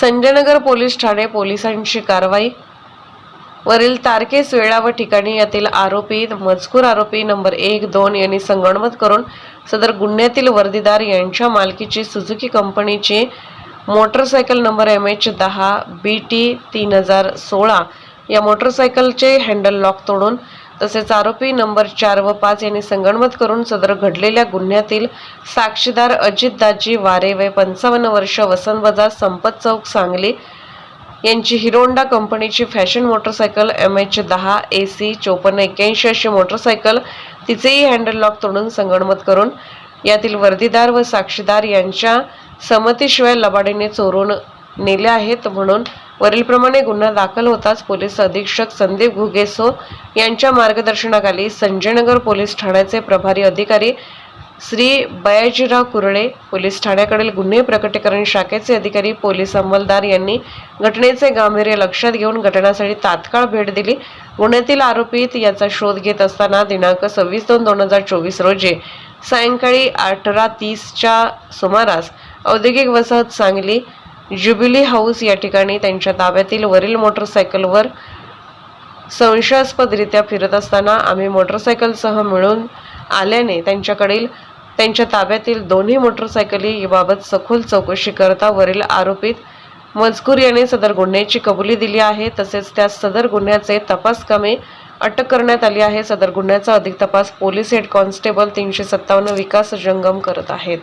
Sanjaynagar police Thane पोलिसांची कारवाई. वरील तारखेस वेळा व ठिकाणी यातील आरोपी मजकूर आरोपी नंबर एक दोन यांनी संगणमत करून सदर गुन्ह्यातील वर्दीदार यांच्या मालकीची सुझुकी कंपनीची मोटरसायकल नंबर एम एच दहा बी टी तीन हजार सोळा या मोटरसायकलचे हँडल लॉक तोडून तसेच आरोपी नंबर चार व पाच यांनी संगणमत करून सदर घडलेल्या गुन्ह्यातील साक्षीदार अजितदाजी वारे वय पंचावन्न वर्ष वसंत बाजार संपत चौक सांगली यांची हिरोंडा कंपनीची फॅशन मोटरसायकल एम एच दहा ए सी चोपन्न एक्क्याऐंशी अशी मोटरसायकल तिचेही हँडल लॉक तोडून संगणमत करून यातील वर्दीदार व साक्षीदार यांच्या संमतीशिवाय लबाडीने चोरून नेले आहेत म्हणून वरीलप्रमाणे गुन्हा दाखल होताच पोलीस अधीक्षक संदीप घुगेसो यांच्या मार्गदर्शनाखाली संजयनगर पोलीस ठाण्याचे प्रभारी अधिकारी श्री बयाजीराव कुरळे पोलीस ठाण्याकडील गुन्हे प्रकटीकरण शाखेचे अधिकारी पोलीस अंमलदार यांनी घटनेचे गांभीर्य लक्षात घेऊन घटनास्थळी तात्काळ भेट दिली. गुन्ह्यातील आरोपीत याचा शोध घेत असताना दिनांक सव्वीस दोन दोन हजार चोवीस रोजी सायंकाळी अठरा तीसच्या सुमारास औद्योगिक वसाहत सांगली ज्युबिली हाऊस या ठिकाणी त्यांच्या ताब्यातील वरील मोटरसायकलवर संशयास्पदरित्या फिरत असताना आम्ही मोटरसायकलसह मिळून आल्याने त्यांच्याकडील त्यांच्या ताब्यातील दोन्ही मोटरसायकली याबाबत सखोल चौकशी करता वरील आरोपीत मजकूर याने सदर गुन्ह्याची कबुली दिली आहे. तसेच त्या सदर गुन्ह्याचे तपास कामे अटक करण्यात आली आहे. सदर गुन्ह्याचा अधिक तपास पोलीस हेड कॉन्स्टेबल तीनशे सत्तावन्न विकास जंगम करत आहेत.